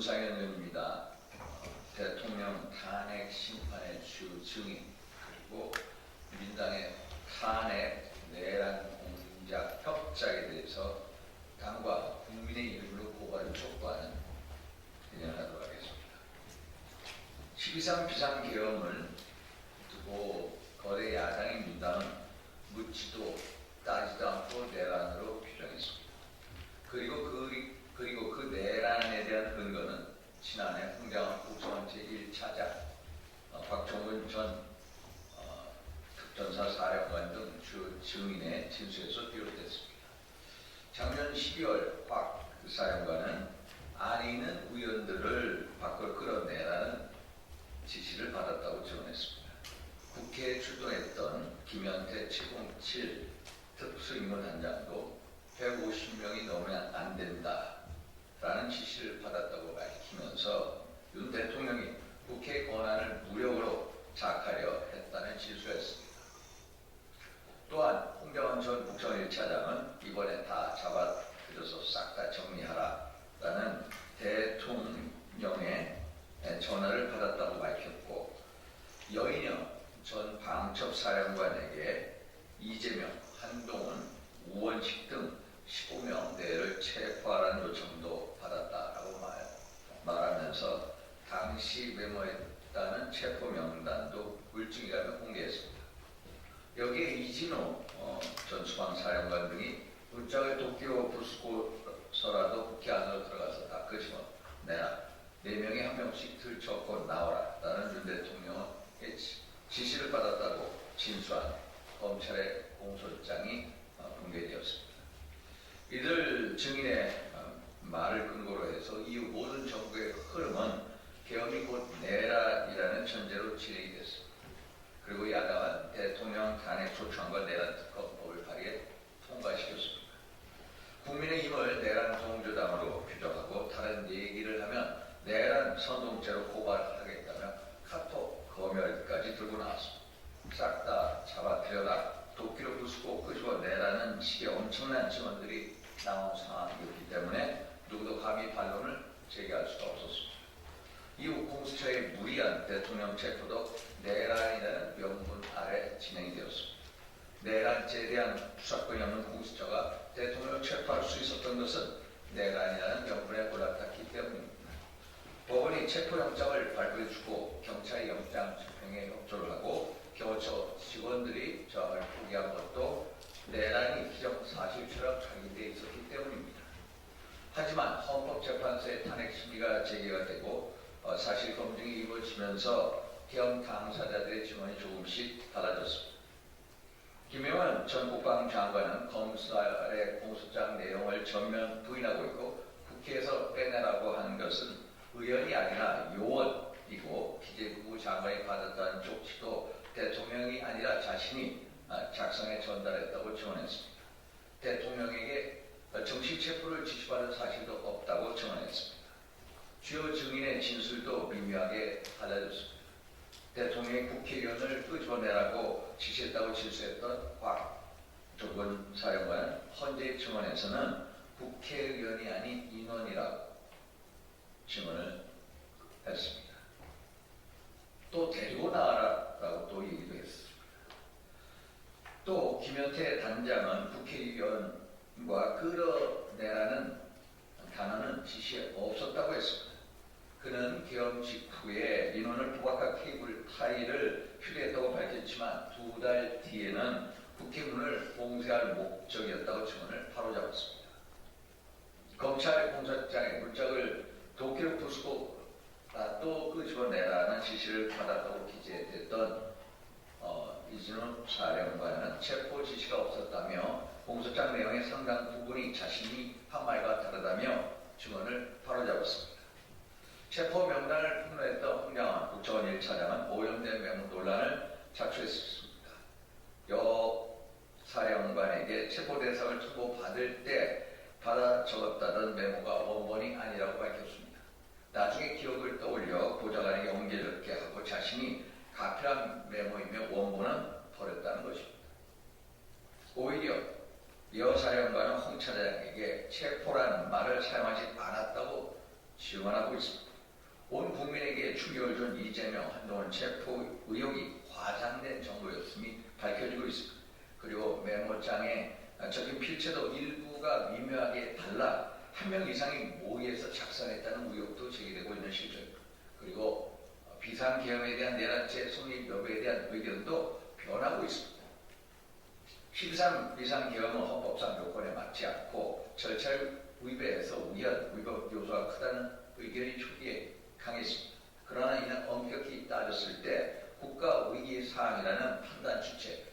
윤상현 의원입니다. 어, 대통령 탄핵 심판의 주 증인 그리고 민당의 탄핵 내란 공작 협작에 대해서 당과 국민의 이름으로 고발을 촉구하는 진행하도록 하겠습니다. 12.3 비상계엄을 두고 거대 야당인 민당은 묻지도 않고 내란으로 규정했습니다. 그리고 그, 그리고 그 내란에 대한 근거는 지난해 홍장한 국정원 제1차장 어, 박종근 전 어, 특전 사 사령관 등 주 증인의 진술에서 비롯됐습니다. 작년 12월 박 사령관은 안에 있는 의원들을 밖으로 끌어내라는 지시를 받았다고 증언했습니다. 국회에 출동했던 김현태 707 특수임원단장도 150명이 넘으면 안 된다라는 지시를 받았다고 밝히면서 윤 대통령이 국회 권한을 무력으로 작하려 했다는 진술했습니다. 또한 홍정원 전 국정원 1차장은 이번에 다 잡아들여서 싹 다 정리하라라는 대통령의 전화를 받았다고 밝혔고 여인영 전 방첩 사령관에게 이재명, 한동훈, 우원식 등 15명 내를 체포하라는 요청도 받았다라고 말, 말 하면서 당시 메모했다는 체포 명단도 물증이라며 공개했습니다. 여기에 이진호 어, 전 수방사령관 등이 문짝을 도끼로 부수고서라도 국회 안으로 들어가서 다 끄집어내라. 네 명이 한 명씩 들쳐고 나오라. 라는 윤 대통령의 지- 지시를 받았다고 진술한 검찰의 공소장이 어, 공개되었습니다. 이들 증인의 어, 말을 근거로 해서 이후 모든 정부의 흐름은 개혁이 곧 내란이라는 전제로 진행이 됐습니다. 그리고 야당은 대통령 탄핵 소추안과 내란 특검법을 발의해 통과시켰습니다. 국민의힘을 내란 동조당으로 규정하고 다른 얘기를 하면 내란 선동죄로 고발하겠다며 카톡 검열까지 들고 나왔습니다. 싹 다 잡아들여라 도끼로 부수고 끄집어 내라는 식의 엄청난 증언들이 나온 상황이었기 때문에 누구도 감히 반론을 제기할 수가 없었습니다. 이후 공수처의 무리한 대통령 체포도 내란이 라는 명분 아래 진행이 되었습니다. 내란죄에 대한 수사권이 없는 공수처가 대통령을 체포할 수 있었던 것은 내란이라는 명분에 올라탔기 때문입니다. 법원이 체포영장을 발부해주고 경찰이 영장 집행에 협조를 하고 경호처 직원들이 저항을 포기한 것도 내란이 기정사실처럼 각인되어 있었기 때문입니다. 하지만 헌법재판소의 탄핵 심리가 제기가 되고 어, 사실 검증이 이루어지면서 현 당사자들의 증언이 조금씩 달라졌습니다. 김영환 전 국방장관은 검찰의 공소장 내용을 전면 부인하고 있고 국회에서 빼내라고 하는 것은 의원이 아니라 요원이고 기재부 장관이 받았다는 쪽지도 대통령이 아니라 자신이 아, 작성해 전달했다고 증언했습니다. 대통령에게 정식 체포를 지시받은 사실도 없다고. 증인의 진술도 미묘하게 달라졌습니다. 대통령이 국회의원을 끄집어내라고 지시했다고 진술했던 곽종근 사령관은 헌재 증언에서는 국회의원이 아닌 인원이라고 증언을 했습니다. 또 데리고 나와라라고 또 얘기도 했습니다. 또 김현태 단장은 국회의원과 끌어내라는 단어는 지시에 없었다고 했습니다. 그는 계엄 직후에 인원을 부각한 케이블 타이를 휴대했다고 밝혔지만 두 달 뒤에는 국회 문을 봉쇄할 목적이었다고 증언을 바로잡았습니다. 검찰 공소장에 물적을 도끼로 부수고 아, 또 끄집어내라는 지시를 받았다고 기재됐던 어, 이진호 사령관은 체포 지시가 없었다며 공소장 내용의 상당 부분이 자신이 한 말과 다르다며 증언을 바로잡았습니다. 체포 명단을 폭로했던 홍장원 국정원 1차장은 오염된 메모 논란을 자초했습니다. 여 사령관에게 체포 대상을 통보받을 때 받아 적었다던 메모가 원본이 아니라고 밝혔습니다. 나중에 기억을 떠올려 보좌관에게 옮겨졌게 하고 자신이 가필한 메모이며 원본은 버렸다는 것입니다. 오히려 여 사령관은 홍 차장에게 체포라는 말을 사용하지 않았다고 증언하고 있습니다. 온 국민에게 충격을 준 이재명 한동훈 체포 의혹이 과장된 정보였음이 밝혀지고 있습니다. 그리고 메모장에 적힌 필체도 일부가 미묘하게 달라 한 명 이상이 모의해서 작성했다는 의혹도 제기되고 있는 실정입니다. 그리고 비상계엄에 대한 내란죄 성립 여부에 대한 의견도 변하고 있습니다. 13 비상계엄은 헌법상 요건에 맞지 않고 절차를 위배해서 우연 위법 요소가 크다는 의견이 초기에 강했습니다. 그러나 이는 엄격히 따졌을 때 국가위기 사항이라는 판단 주체,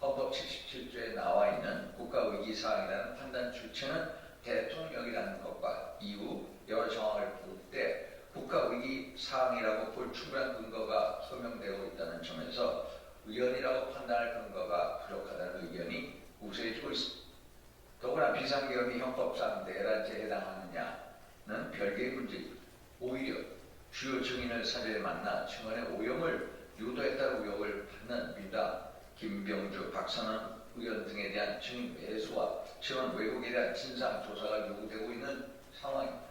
헌법 77조에 나와 있는 국가위기 사항이라는 판단 주체는 대통령이라는 것과 이후 여러 정황을 볼 때 국가위기 사항이라고 볼 충분한 근거가 소명되고 있다는 점에서 의원이라고 판단할 근거가 부족하다는 의견이 우세해지고 있습니다. 더구나 비상계엄이 헌법상 내란죄에 해당하느냐는 별개의 문제입니다. 오히려 주요 증인을 사전에 만나 증언의 오염을 유도했다는 의혹을 받는 민주당 김병주, 박선원 의원 등에 대한 증인 매수와 증언 왜곡에 대한 진상 조사가 요구되고 있는 상황입니다.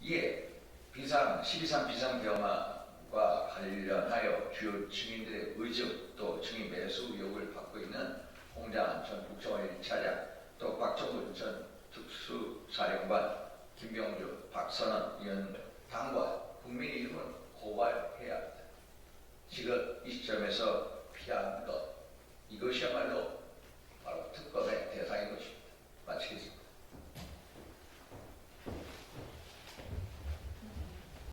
이에 비상 12.3 비상 경화과 관련하여 주요 증인들의 의증 또 증인 매수 의혹을 받고 있는 홍장한 전 국정원 1차장 또 박정훈 전 특수사령관 김병주 박선원 의원 당과 국민의 이름을 고발해야 합니다. 지금 이 시점에서 피하는 것 이것이야말로